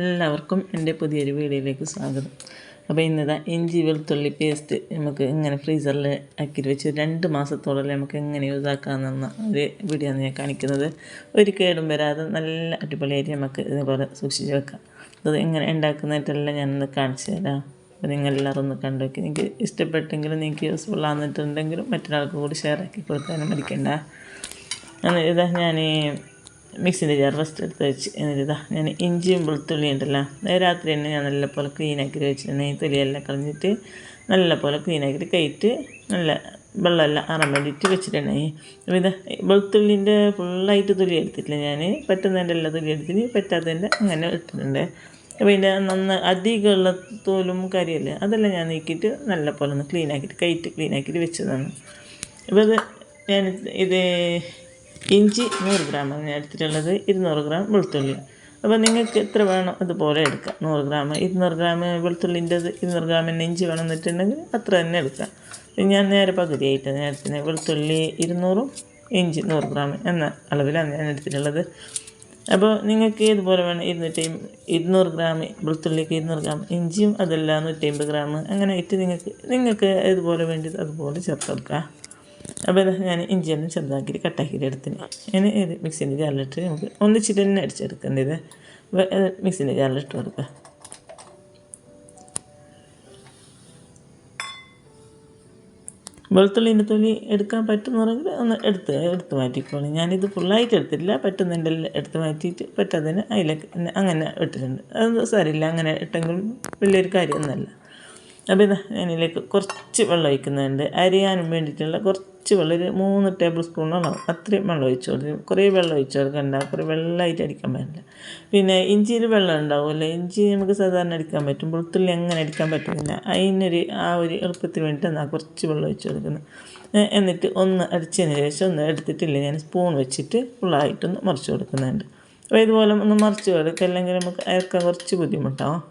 എല്ലാവർക്കും എന്റെ പുതിയൊരു വീഡിയോയിലേക്ക് സ്വാഗതം. അപ്പോൾ ഇന്നത്തെ ഇഞ്ചി വെളുത്തുള്ളി പേസ്റ്റ് നമുക്ക് ഇങ്ങനെ ഫ്രീസറിൽ ആക്കിയിട്ട് വെച്ച് രണ്ട് മാസത്തോളം നമുക്ക് എങ്ങനെ യൂസ് ആക്കാമെന്ന ഒരു വീഡിയോ ഞാൻ കാണിക്കുന്നത്. ഒരു കേടും വരാതെ നല്ല അടിപൊളിയായിട്ട് നമുക്ക് ഇതുപോലെ സൂക്ഷിച്ച് വെക്കാം. അത് എങ്ങനെ ഉണ്ടാക്കുന്നതായിട്ടെല്ലാം ഞാനൊന്ന് കാണിച്ചു തരാം. അപ്പോൾ നിങ്ങളെല്ലാവരും ഒന്ന് കണ്ടു നോക്കി. നിങ്ങൾക്ക് ഇഷ്ടപ്പെട്ടെങ്കിലും നിങ്ങൾക്ക് യൂസ്ഫുൾ ആകുന്നിട്ടുണ്ടെങ്കിലും മറ്റൊരാൾക്ക് കൂടി ഷെയർ ആക്കി കൊടുക്കാനും മടിക്കണ്ട. ഇതാ ഞാൻ മിക്സിന്റെ ജാർ ഫസ്റ്റ് എടുത്ത് വെച്ച് എന്നിട്ടിതാ ഞാൻ ഇഞ്ചിയും വെളുത്തുള്ളി ഉണ്ടല്ലോ. രാത്രി തന്നെ ഞാൻ നല്ലപോലെ ക്ലീൻ ആക്കി വെച്ചിട്ടുണ്ടെങ്കിൽ ഈ തൊലിയെല്ലാം കളഞ്ഞിട്ട് നല്ലപോലെ ക്ലീൻ ആക്കിയിട്ട് കയറ്റി നല്ല വെള്ളമെല്ലാം അറാൻ വേണ്ടിയിട്ട് വെച്ചിട്ടുണ്ടായി അപ്പോൾ ഇത് വെളുത്തുള്ളിന്റെ ഫുള്ളായിട്ട് തൊലി എടുത്തിട്ടില്ല ഞാൻ. പറ്റുന്നതിന്റെ എല്ലാ തൊലി എടുത്തിട്ട് പറ്റാത്തതിന്റെ അങ്ങനെ ഇട്ടിട്ടുണ്ട്. അപ്പോൾ ഇതിന്റെ നന്ന അധികമുള്ള തോലും കരിയല്ലേ അതെല്ലാം ഞാൻ നീക്കിയിട്ട് നല്ലപോലെ ഒന്ന് ക്ലീനാക്കിയിട്ട് ആക്കിയിട്ട് ക്ലീനാക്കിയിട്ട് വെച്ചതാണ്. അപ്പോൾ ഇത് ഞാൻ ഇത് ഇഞ്ചി നൂറ് ഗ്രാം ഞാൻ എടുത്തിട്ടുള്ളത്. ഇരുന്നൂറ് ഗ്രാം വെളുത്തുള്ളി. അപ്പോൾ നിങ്ങൾക്ക് എത്ര വേണോ അതുപോലെ എടുക്കാം. നൂറ് ഗ്രാം ഇരുന്നൂറ് ഗ്രാം വെളുത്തുള്ളിന്റെത് ഇരുന്നൂറ് ഗ്രാമിന്റെ ഇഞ്ചി വേണം എന്നിട്ടുണ്ടെങ്കിൽ അത്ര തന്നെ എടുക്കാം. ഞാൻ നേരെ പകുതിയായിട്ട് നേരത്തെ വെളുത്തുള്ളി ഇരുന്നൂറും ഇഞ്ചി നൂറ് ഗ്രാം എന്ന അളവിലാണ് ഞാൻ എടുത്തിട്ടുള്ളത്. അപ്പോൾ നിങ്ങൾക്ക് ഇതുപോലെ വേണം? ഇരുന്നൂറ്റി ഇരുന്നൂറ് ഗ്രാം വെളുത്തുള്ളിക്ക് ഇരുന്നൂറ് ഗ്രാം ഇഞ്ചിയും അതെല്ലാം നൂറ്റി അമ്പത് ഗ്രാം. അങ്ങനെ ഇട്ട് നിങ്ങൾക്ക് നിങ്ങൾക്ക് ഇതുപോലെ വേണ്ടി അതുപോലെ ചേർത്ത് കൊടുക്കുക അപ്പോൾ ഞാൻ ഇഞ്ചിയെല്ലാം ചെറുതാക്കിയിട്ട് കട്ടാക്കിയിട്ട് എടുത്തിന്. ഇനി ഇത് മിക്സിന്റെ ജാറിലിട്ട് നമുക്ക് ഒന്നിച്ചിട്ട് തന്നെ അടിച്ചെടുക്കേണ്ടത് മിക്സിന്റെ ജാറിലിട്ട് കൊടുക്കുക വെളുത്തുള്ളിന്റെ തൊലി എടുക്കാൻ പറ്റുന്നവരെങ്കിൽ ഒന്ന് എടുത്ത് എടുത്ത് മാറ്റിക്കോളി. ഞാനിത് ഫുള്ളായിട്ട് എടുത്തില്ല പറ്റുന്നുണ്ട് എടുത്ത് മാറ്റിയിട്ട് പറ്റാതെ അതിലേക്ക് അങ്ങനെ ഇട്ടിട്ടുണ്ട്. അത് സാരമില്ല അങ്ങനെ ഇട്ടെങ്കിലും വലിയൊരു കാര്യമൊന്നുമല്ല. അപ്പോൾ ഇതാ ഞാനിതിലേക്ക് കുറച്ച് വെള്ളം ഒഴിക്കുന്നുണ്ട്. അരിയാനും വേണ്ടിയിട്ടുള്ള കുറച്ച് വെള്ളം ഒരു മൂന്ന് ടേബിൾ സ്പൂണോളം അത്രയും വെള്ളം ഒഴിച്ചു കൊടുക്കും. കുറേ വെള്ളം ഒഴിച്ചു കൊടുക്കണ്ട കുറേ വെള്ളമായിട്ട് അടിക്കാൻ പറ്റില്ല പിന്നെ ഇഞ്ചിയിൽ വെള്ളം ഉണ്ടാവുമല്ലോ ഇഞ്ചി നമുക്ക് സാധാരണ അടിക്കാൻ പറ്റും വെളുത്തുള്ളി അങ്ങനെ അടിക്കാൻ പറ്റുന്നില്ല അതിനൊരു ആ ഒരു എളുപ്പത്തിന് വേണ്ടിയിട്ട് എന്നാൽ കുറച്ച് വെള്ളം ഒഴിച്ചു കൊടുക്കുന്നത്. എന്നിട്ട് ഒന്ന് അടിച്ചതിന് ശേഷം ഒന്ന് എടുത്തിട്ടില്ല. ഞാൻ സ്പൂൺ വെച്ചിട്ട് ഫുള്ളായിട്ടൊന്ന് മറിച്ച് കൊടുക്കുന്നുണ്ട്. അപ്പോൾ ഇതുപോലെ ഒന്ന് മറിച്ച് കൊടുക്കുക അല്ലെങ്കിൽ നമുക്ക് അയക്കാൻ കുറച്ച് ബുദ്ധിമുട്ടാവും.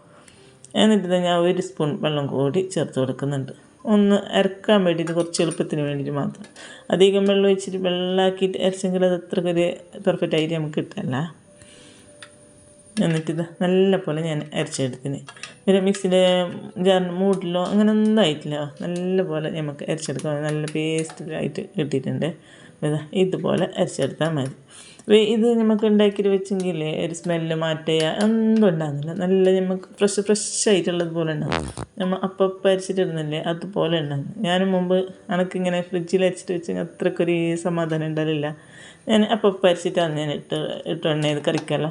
എന്നിട്ട് ഞാൻ ഒരു സ്പൂൺ വെള്ളം കൂടി ചേർത്ത് കൊടുക്കുന്നുണ്ട്. ഒന്ന് അരക്കാൻ വേണ്ടിയിട്ട് കുറച്ച് എളുപ്പത്തിന് വേണ്ടിയിട്ട് മാത്രം. അധികം വെള്ളം ഒഴിച്ചിട്ട് വെള്ളമാക്കിയിട്ട് അരച്ചെങ്കിൽ അത് അത്രക്കൊരു പെർഫെക്റ്റ് ആയിട്ട് നമുക്ക് കിട്ടല്ല. എന്നിട്ടിത് നല്ല പോലെ ഞാൻ അരച്ചെടുത്തിന്. പിന്നെ മിക്സിന്റെ ജാറിന് മൂട്ടിലോ അങ്ങനെ ഒന്നും ആയിട്ടില്ല. നല്ല പോലെ നമുക്ക് അരച്ചെടുക്കാൻ നല്ല പേസ്റ്റിലായിട്ട് കിട്ടിയിട്ടുണ്ട്. ഇതാ ഇതുപോലെ അരച്ചെടുത്താൽ മതി. ഇത് നമുക്ക് ഉണ്ടാക്കിയിട്ട് വെച്ചെങ്കിൽ ഒരു സ്മെല്ല് മാറ്റുക ഒന്നും ഉണ്ടാകുന്നില്ല നല്ല നമുക്ക് ഫ്രഷ് ഫ്രഷ് ആയിട്ടുള്ളത് പോലെ ഉണ്ടാകും നമ്മൾ അപ്പം അരിച്ചിട്ടിരുന്നില്ലേ അതുപോലെ ഉണ്ടാകും ഞാൻ മുമ്പ് എനിക്കിങ്ങനെ ഫ്രിഡ്ജിൽ അരിച്ചിട്ട് വെച്ചെങ്കിൽ അത്രക്കൊരു സമാധാനം ഉണ്ടാവില്ല. ഞാൻ അപ്പം അരിച്ചിട്ടാണ് ഞാൻ ഇട്ട് ഇട്ട് ഇത് കറിക്കല്ല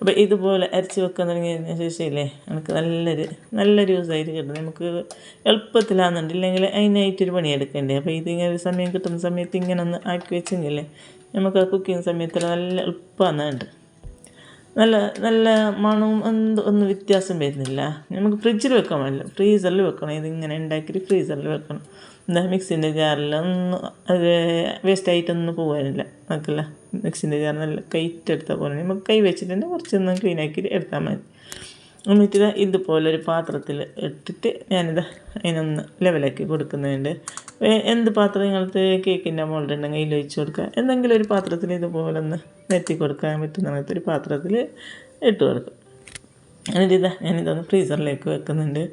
അപ്പോൾ ഇതുപോലെ അരച്ച് വെക്കാൻ തുടങ്ങിയതിന് ശേഷമില്ലേ നമുക്ക് നല്ലൊരു നല്ലൊരു യൂസായിട്ട് കിട്ടും നമുക്ക് എളുപ്പത്തിലാകുന്നുണ്ട് ഇല്ലെങ്കിൽ അതിനായിട്ടൊരു പണിയെടുക്കണ്ടേ അപ്പോൾ ഇതിങ്ങനെ ഒരു സമയം കിട്ടുന്ന സമയത്ത് ഇങ്ങനെ ഒന്ന് ആക്കി വെച്ചെങ്കിലേ നമുക്ക് ആ കുക്കിംഗ് സമയത്ത് നല്ല എളുപ്പമാണ് നല്ല നല്ല മണവും എന്ത് ഒന്നും വ്യത്യാസം വരുന്നില്ല. നമുക്ക് ഫ്രിഡ്ജിൽ വെക്കാൻ പാടില്ല. ഫ്രീസറിൽ വെക്കണം. ഇതിങ്ങനെ ഉണ്ടാക്കിയിട്ട് ഫ്രീസറിൽ വെക്കണം. എന്താ മിക്സിന്റെ ജാറിൽ ഒന്നും അത് വേസ്റ്റായിട്ടൊന്നും പോകാനില്ല. നമുക്കല്ല മിക്സിന്റെ ജാർ നല്ല കൈറ്റെടുത്താൽ പോലെ നമുക്ക് കൈ വെച്ചിട്ട് കുറച്ചൊന്നും ക്ലീൻ ആക്കിയിട്ട് എടുത്താൽ മതി. എന്നിട്ട് ഇതുപോലെ ഒരു പാത്രത്തിൽ ഇട്ടിട്ട് ഞാനിത് അതിനൊന്ന് ലെവലാക്കി കൊടുക്കുന്നുണ്ട്. എന്ത് പാത്രം നിങ്ങൾക്ക് കേക്കിന്റെ അതിൽ ഒഴിച്ച് കൊടുക്കുക. എന്തെങ്കിലും ഒരു പാത്രത്തിൽ ഇതുപോലെ ഒന്ന് നെറ്റി കൊടുക്കാൻ പറ്റുന്ന അങ്ങനത്തെ ഒരു പാത്രത്തിൽ ഇട്ട് കൊടുക്കും. എന്നിട്ട് ഇതാ ഞാനിതൊന്ന് ഫ്രീസറിലേക്ക് വെക്കുന്നുണ്ട്.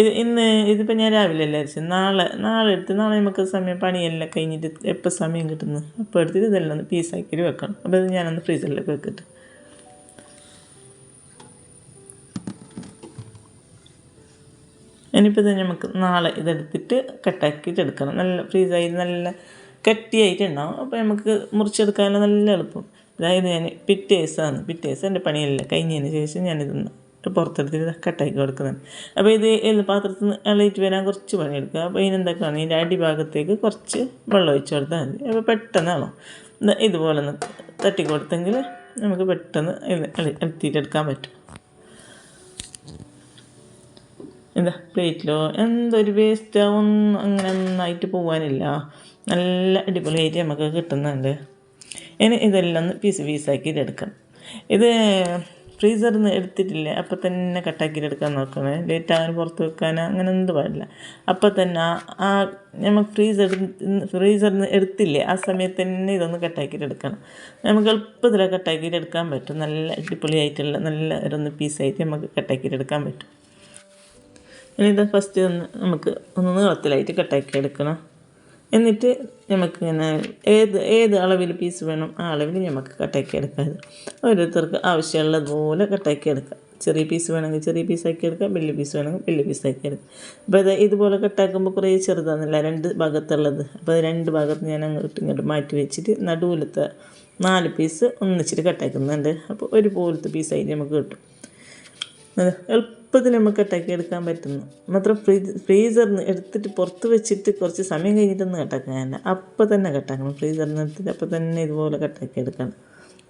ഇത് ഇന്ന് ഇതിപ്പോൾ ഞാൻ രാവിലെ അല്ലേ അരച്ചു നാളെ നാളെ എടുത്ത് നാളെ നമുക്ക് സമയം പണിയെല്ലാം കഴിഞ്ഞിട്ട് എപ്പോൾ സമയം കിട്ടുന്നു? അപ്പോൾ എടുത്തിട്ട് ഇതെല്ലാം ഒന്ന് പീസാക്കിയിട്ട് വെക്കണം. അപ്പോൾ ഇത് ഞാനൊന്ന് ഫ്രീസറിലേക്ക് വെക്കട്ടെ. ഇനിയിപ്പോൾ ഇത് നമുക്ക് നാളെ ഇതെടുത്തിട്ട് കട്ടാക്കിയിട്ട് എടുക്കണം നല്ല ഫ്രീസായി നല്ല കട്ടിയായിട്ടുണ്ടാവും. അപ്പോൾ നമുക്ക് മുറിച്ചെടുക്കാനും നല്ല എളുപ്പം. അതായത് ഞാൻ പിറ്റേ ദിവസമാണ്. പിറ്റേ എന്റെ പണിയല്ല കഴിഞ്ഞതിന് ശേഷം ഞാനിതൊന്ന് പുറത്തെടുത്തിട്ട് കട്ടാക്കി കൊടുക്കുന്നത്. അപ്പോൾ ഇത് ഏത് പാത്രത്തിൽ നിന്ന് ഇളയിട്ട് വരാൻ കുറച്ച് പണിയെടുക്കുക. അപ്പോൾ ഇതിനെന്തൊക്കെയാണ് ഇതിന്റെ അടിഭാഗത്തേക്ക് കുറച്ച് വെള്ളം ഒഴിച്ച് കൊടുത്താൽ മതി. അപ്പോൾ പെട്ടെന്നാണോ ഇതുപോലെ ഒന്ന് തട്ടി കൊടുത്തെങ്കിൽ നമുക്ക് പെട്ടെന്ന് എത്തിയിട്ടെടുക്കാൻ പറ്റും. എന്താ പ്ലേറ്റിലോ എന്തൊരു വേസ്റ്റ് ഒന്നും അങ്ങനെ നന്നായിട്ട് പോകാനില്ല നല്ല അടിപൊളിയായിട്ട് നമുക്ക് കിട്ടുന്നുണ്ട്. ഇനി ഇതെല്ലാം ഒന്ന് പീസ് പീസാക്കിയിട്ട് എടുക്കണം ഇത് ഫ്രീസറിൽ നിന്ന് എടുത്തിട്ടില്ലേ. അപ്പം തന്നെ കട്ടാക്കിയിട്ട് എടുക്കാൻ നോക്കണേ. ലേറ്റ് ആകാൻ പുറത്ത് വെക്കാൻ അങ്ങനെ എന്ത് പാടില്ല. അപ്പം തന്നെ ആ ആ നമുക്ക് ഫ്രീസർ ഫ്രീസറിൽ നിന്ന് എടുത്തില്ലേ ആ സമയത്ത് തന്നെ ഇതൊന്ന് കട്ടാക്കിയിട്ട് എടുക്കണം നമുക്ക് എളുപ്പത്തിൽ കട്ടാക്കിയിട്ട് എടുക്കാൻ പറ്റും. നല്ല അടിപൊളിയായിട്ടുള്ള നല്ല ഒരു പീസായിട്ട് നമുക്ക് കട്ടാക്കിയിട്ട് എടുക്കാൻ പറ്റും. ഇനി ഇത് ഫസ്റ്റ് ഒന്ന് നമുക്ക് ഒന്ന് നീളത്തിലായിട്ട് കട്ടാക്കി എടുക്കണം. എന്നിട്ട് നമുക്ക് ഇങ്ങനെ ഏത് ഏത് അളവിൽ പീസ് വേണം ആ അളവിൽ നമുക്ക് കട്ടാക്കി എടുക്കാം. ഓരോരുത്തർക്ക് ആവശ്യമുള്ളതുപോലെ കട്ടാക്കി എടുക്കാം. ചെറിയ പീസ് വേണമെങ്കിൽ ചെറിയ പീസാക്കി എടുക്കാം വലിയ പീസ് വേണമെങ്കിൽ വലിയ പീസാക്കി എടുക്കാം. അപ്പോൾ ഇത് ഇതുപോലെ കട്ടാക്കുമ്പോൾ കുറേ ചെറുതാണെന്നില്ല രണ്ട് ഭാഗത്തുള്ളത്. അപ്പോൾ രണ്ട് ഭാഗത്ത് ഞാൻ അങ്ങോട്ട് ഇങ്ങോട്ട് മാറ്റി വെച്ചിട്ട് നടുവിലത്തെ നാല് പീസ് ഒന്നിച്ചിട്ട് കട്ടാക്കുന്നുണ്ട് അപ്പോൾ ഒരു പോലത്തെ പീസായിട്ട് നമുക്ക് കിട്ടും. എളുപ്പത്തിൽ നമുക്ക് കട്ടാക്കി എടുക്കാൻ പറ്റുന്നു. മാത്രം ഫ്രീസ് ഫ്രീസറിൽ എടുത്തിട്ട് പുറത്ത് വെച്ചിട്ട് കുറച്ച് സമയം കഴിഞ്ഞിട്ടൊന്നും കട്ടാക്കാനല്ല അപ്പം തന്നെ കട്ടാക്കണം ഫ്രീസറിൽ നിന്ന് എടുത്തിട്ട് അപ്പം തന്നെ ഇതുപോലെ കട്ടാക്കി എടുക്കണം.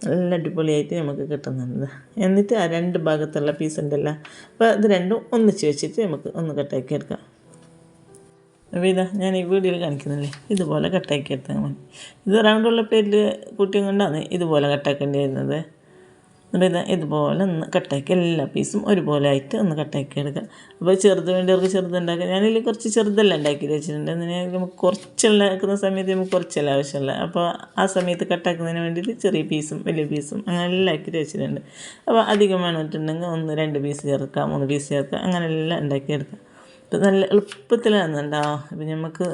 നല്ല അടിപൊളിയായിട്ട് നമുക്ക് കിട്ടുന്നുണ്ട്. എന്നിട്ട് ആ രണ്ട് ഭാഗത്തുള്ള പീസ് ഉണ്ടല്ലോ. അപ്പോൾ അത് രണ്ടും ഒന്നിച്ച് വെച്ചിട്ട് നമുക്ക് ഒന്ന് കട്ടാക്കി എടുക്കാം. അപ്പോൾ ഇതാ ഞാൻ ഈ വീഡിയോയിൽ കാണിക്കുന്നില്ലേ? ഇതുപോലെ കട്ടാക്കി എടുത്താൽ മതി. ഇത് റൗണ്ടുള്ള പ്ലേറ്റിൽ കുട്ടിയും കൊണ്ടാണ് ഇതുപോലെ കട്ടാക്കേണ്ടി വരുന്നത്. എന്നിട്ട് ഇത് ഇതുപോലെ ഒന്ന് കട്ടാക്കി എല്ലാ പീസും ഒരുപോലെ ആയിട്ട് ഒന്ന് കട്ടാക്കി എടുക്കുക. അപ്പോൾ ചെറുത് വേണ്ടിയവർക്ക് ചെറുത് ഉണ്ടാക്കുക ഞാനിതിൽ കുറച്ച് ചെറുതല്ല ഉണ്ടാക്കി വെച്ചിട്ടുണ്ട്. അങ്ങനെ നമുക്ക് കുറച്ചുണ്ടാക്കുന്ന സമയത്ത് നമുക്ക് കുറച്ചല്ല ആവശ്യമില്ല അപ്പോൾ ആ സമയത്ത് കട്ടാക്കുന്നതിന് വേണ്ടിയിട്ട് ചെറിയ പീസും വലിയ പീസും അങ്ങനെ എല്ലാം ആക്കി വെച്ചിട്ടുണ്ട്. അപ്പോൾ അധികം വേണമെന്നുണ്ടെങ്കിൽ ഒന്ന് രണ്ട് പീസ് ചേർക്കാം മൂന്ന് പീസ് ചേർക്കാം അങ്ങനെ എല്ലാം ഉണ്ടാക്കിയെടുക്കാം അപ്പോൾ നല്ല എളുപ്പത്തിലാണെന്നുണ്ടാവും ഇപ്പം നമുക്ക്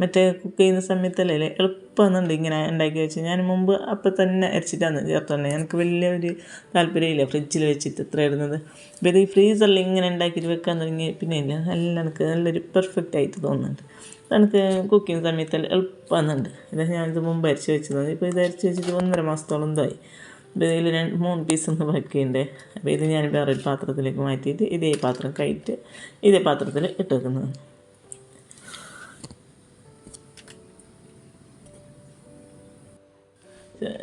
മറ്റേ കുക്ക് ചെയ്യുന്ന സമയത്തല്ലേ എളുപ്പമെന്നുണ്ട് ഇങ്ങനെ ഉണ്ടാക്കി വെച്ച്. ഞാൻ മുമ്പ് അപ്പം തന്നെ അരച്ചിട്ടാണ് ചേർത്തുണ്ടെങ്കിൽ എനിക്ക് വലിയ ഒരു താല്പര്യമില്ല ഫ്രിഡ്ജിൽ വെച്ചിട്ട് ഇത്ര ഇടുന്നത്. അപ്പോൾ ഇത് ഈ ഫ്രീസറിൽ ഇങ്ങനെ ഉണ്ടാക്കിയിട്ട് വെക്കാൻ തുടങ്ങി പിന്നെ ഇല്ല. നല്ല എനിക്ക് നല്ലൊരു പെർഫെക്റ്റ് ആയിട്ട് തോന്നുന്നുണ്ട്. എനിക്ക് കുക്ക് ചെയ്യുന്ന സമയത്ത് എളുപ്പമെന്നുണ്ട് ഇത് ഞാനിത് മുമ്പ് അരച്ച് വെച്ചത് ഇപ്പോൾ ഇത് അരച്ച് വെച്ചിട്ട് ഒന്നര മാസത്തോളം എന്തായി അപ്പോൾ ഇതിൽ രണ്ട് മൂന്ന് പീസ് ഒന്ന് വയ്ക്കുന്നുണ്ട് അപ്പോൾ ഇത് ഞാൻ വേറൊരു പാത്രത്തിലേക്ക് മാറ്റിയിട്ട് ഇതേ പാത്രം കയറ്റി ഇതേ പാത്രത്തിൽ ഇട്ട് വെക്കുന്നത്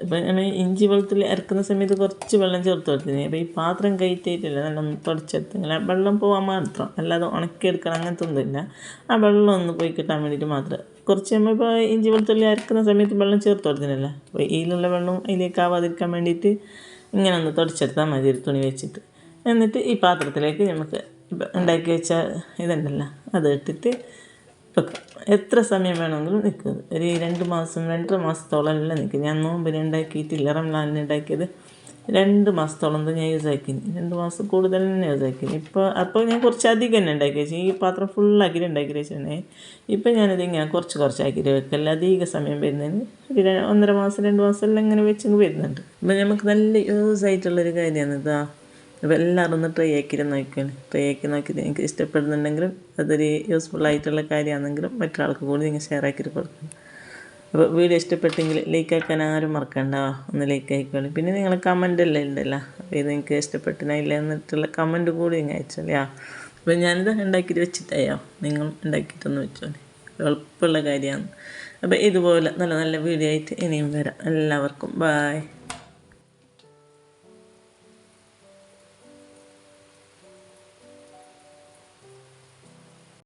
ഇപ്പം ഞാൻ ഇഞ്ചി വെള്ളത്തിൽ ഇറക്കുന്ന സമയത്ത് കുറച്ച് വെള്ളം ചേർത്ത് കൊടുത്തിന് അപ്പോൾ ഈ പാത്രം കയറ്റിയിട്ടില്ല നല്ല ഒന്ന് തുടച്ചെടുത്തില്ല വെള്ളം പോകാൻ മാത്രം. അല്ലാതെ ഉണക്കിയെടുക്കണം അങ്ങനത്തെ ഒന്നുമില്ല ആ വെള്ളം ഒന്ന് പോയി കിട്ടാൻ വേണ്ടിയിട്ട് മാത്രം കുറച്ച് നമ്മൾ ഇപ്പോൾ ഇഞ്ചി വെളുത്തുള്ളി അരക്കുന്ന സമയത്ത് വെള്ളം ചേർത്ത് കൊടുത്തിനല്ല. അപ്പോൾ ഇതിലുള്ള വെള്ളം അതിലേക്ക് ആവാതിരിക്കാൻ വേണ്ടിയിട്ട് ഇങ്ങനെ ഒന്ന് തുടച്ചെടുത്താൽ മതി ഒരു തുണി വെച്ചിട്ട്. എന്നിട്ട് ഈ പാത്രത്തിലേക്ക് നമുക്ക് ഉണ്ടാക്കി വെച്ച ഇതുണ്ടല്ലോ അത് ഇട്ടിട്ട് വെക്കാം. എത്ര സമയം വേണമെങ്കിലും നിൽക്കുന്നത് ഒരു രണ്ട് മാസം രണ്ടര മാസത്തോളം എല്ലാം നിൽക്കും. ഞാൻ നോമ്പിന് ഉണ്ടാക്കിയിട്ടില്ല റംലാനിന് ഉണ്ടാക്കിയത് രണ്ട് മാസത്തോളം ഞാൻ യൂസ് ആക്കി രണ്ട് മാസം കൂടുതൽ തന്നെ യൂസ് ആക്കി ഇപ്പോൾ അപ്പോൾ ഞാൻ കുറച്ച് അധികം തന്നെ ഉണ്ടാക്കി വെച്ചു. ഈ പാത്രം ഫുള്ളാക്കി ഉണ്ടാക്കി വെച്ചിട്ടുണ്ടെങ്കിൽ ഇപ്പം ഞാനത് ഇങ്ങനെ കുറച്ച് കുറച്ചാക്കിയിട്ട് വെക്കല്ല അധിക സമയം വരുന്നതിന് ഒന്നര മാസം രണ്ട് മാസം എല്ലാം ഇങ്ങനെ വെച്ചങ്ങ് വരുന്നുണ്ട്. അപ്പം നമുക്ക് നല്ല യൂസ് ആയിട്ടുള്ളൊരു കാര്യമാണ് ഇതാ. അപ്പോൾ എല്ലാവരും ഒന്ന് ട്രൈ ആക്കിയിട്ട് നോക്കിയാണ് ട്രൈ ആക്കി നോക്കിയിട്ട് നിങ്ങൾക്ക് ഇഷ്ടപ്പെടുന്നുണ്ടെങ്കിലും അതൊരു യൂസ്ഫുൾ ആയിട്ടുള്ള കാര്യമാണെങ്കിലും മറ്റൊരാൾക്ക് കൂടി നിങ്ങൾ ഷെയർ ആക്കിയിട്ട് കൊടുക്കണം. അപ്പോൾ വീഡിയോ ഇഷ്ടപ്പെട്ടെങ്കിൽ ലൈക്ക് ആക്കാൻ ആരും മറക്കണ്ട. ഒന്ന് ലൈക്ക് ആയിക്കോളി. പിന്നെ നിങ്ങൾ കമന്റ് എല്ലാം ഉണ്ടല്ലോ. അപ്പോൾ ഇത് നിങ്ങൾക്ക് ഇഷ്ടപ്പെട്ടില്ല എന്നിട്ടുള്ള കമന്റ് കൂടി നിങ്ങൾ അയച്ചല്ലേ അപ്പോൾ ഞാനിത് ഉണ്ടാക്കിയിട്ട് വെച്ചിട്ടായോ? നിങ്ങൾ ഉണ്ടാക്കിയിട്ടൊന്ന് വെച്ചോളി. എളുപ്പമുള്ള കാര്യമാണ്. അപ്പോൾ ഇതുപോലെ നല്ല നല്ല വീഡിയോ ആയിട്ട് ഇനിയും വരാം. എല്ലാവർക്കും ബായ്